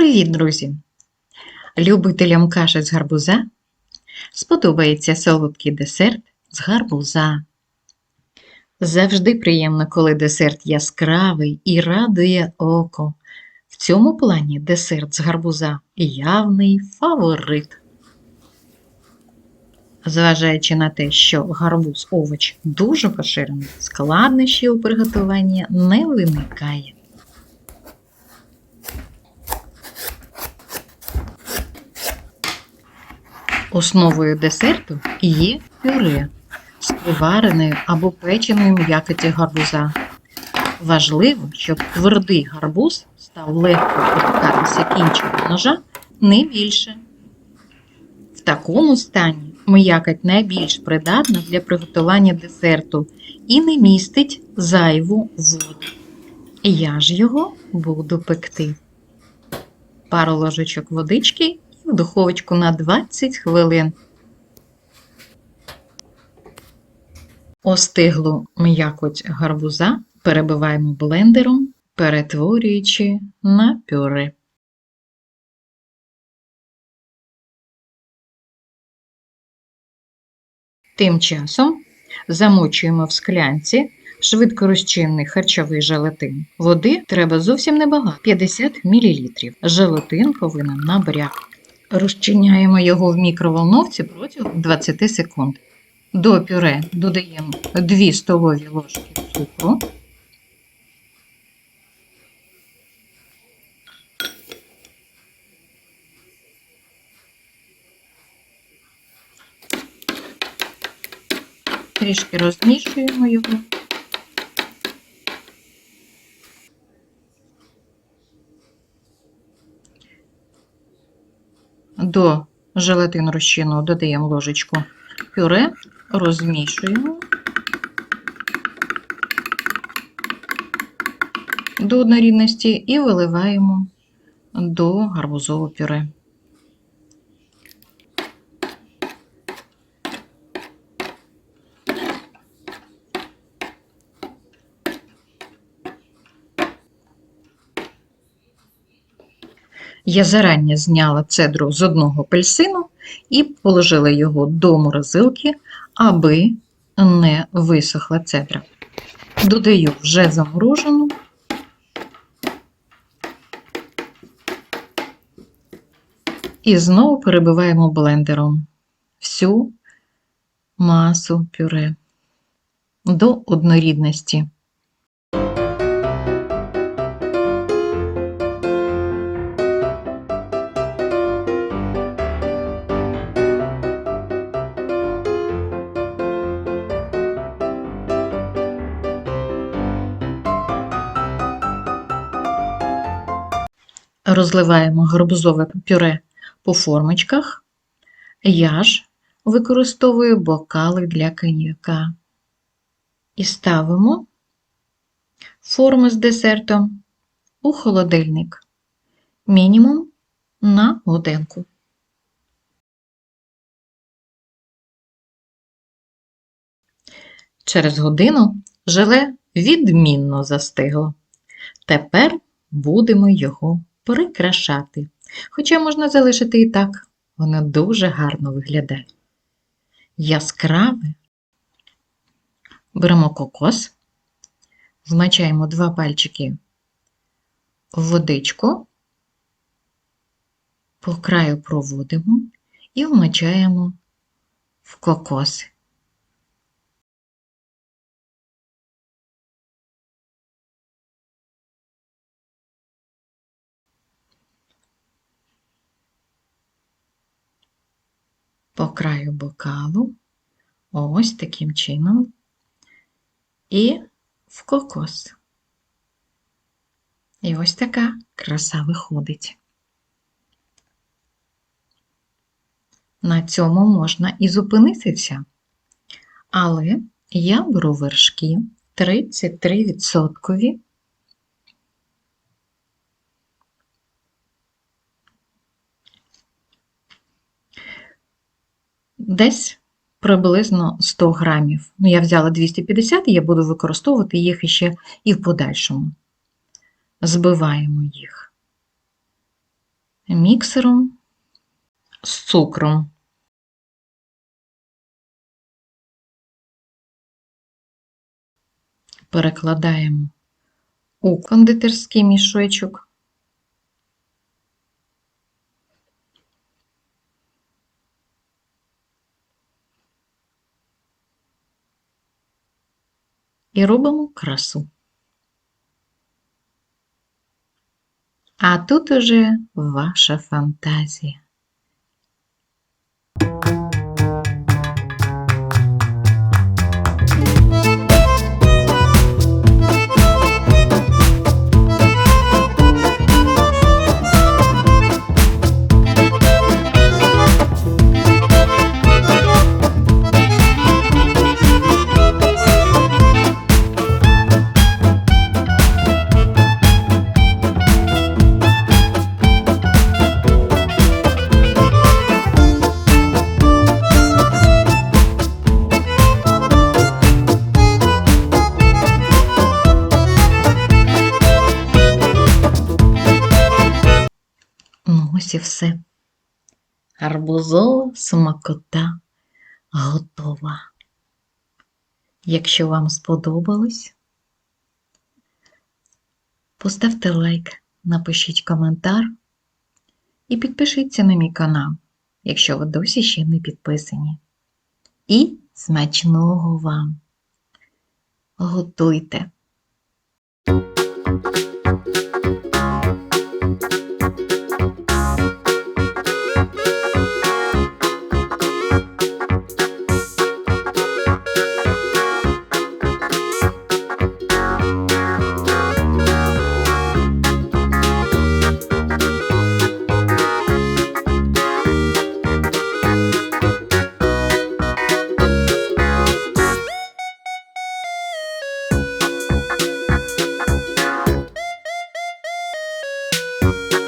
Привіт, друзі! Любителям каші з гарбуза сподобається солодкий десерт з гарбуза. Завжди приємно, коли десерт яскравий і радує око. В цьому плані десерт з гарбуза явний фаворит. Зважаючи на те, що гарбуз овоч дуже поширений, складнощів у приготуванні не виникає. Основою десерту є пюре з привареною або печеною м'якоті гарбуза. Важливо, щоб твердий гарбуз став легко торкатися кінчиком ножа не більше. В такому стані м'якоть найбільш придатна для приготування десерту і не містить зайву воду. Я ж його буду пекти. Пару ложечок водички в духовочку на 20 хвилин. Остиглу м'якоть гарбуза перебиваємо блендером, перетворюючи на пюре. Тим часом замочуємо в склянці швидкорозчинний харчовий желатин. Води треба зовсім небагато 50 мл. Желатин повинен набряк. Розчиняємо його в мікроволновці протягом 20 секунд. До пюре додаємо 2 столові ложки цукру. Трішки розмішуємо його. До желатину розчину додаємо ложечку пюре, розмішуємо до однорідності і виливаємо до гарбузового пюре. Я зарані зняла цедру з одного апельсину і положила його до морозилки, аби не висохла цедра. Додаю вже заморожену. І знову перебиваємо блендером всю масу пюре до однорідності. Розливаємо гарбузове пюре по формочках. Я ж використовую бокали для коньяка. І ставимо форми з десертом у холодильник мінімум на годинку. Через годину желе відмінно застигло. Тепер будемо його прикрашати. Хоча можна залишити і так, воно дуже гарно виглядає. Яскраве. Беремо кокос, вмачаємо два пальчики в водичку, по краю проводимо і вмачаємо в кокос. По краю бокалу, ось таким чином, і в кокос. І ось така краса виходить. На цьому можна і зупинитися. Але я беру вершки 33%. Десь приблизно 100 грамів. Ну, я взяла 250 і я буду використовувати їх іще і в подальшому. Збиваємо їх міксером з цукром. Перекладаємо у кондитерський мішочок. І робимо красу. А тут уже ваша фантазія. Ось і все. Гарбузова смакота готова. Якщо вам сподобалось, поставте лайк, напишіть коментар і підпишіться на мій канал, якщо ви досі ще не підписані. І смачного вам! Готуйте! Bye.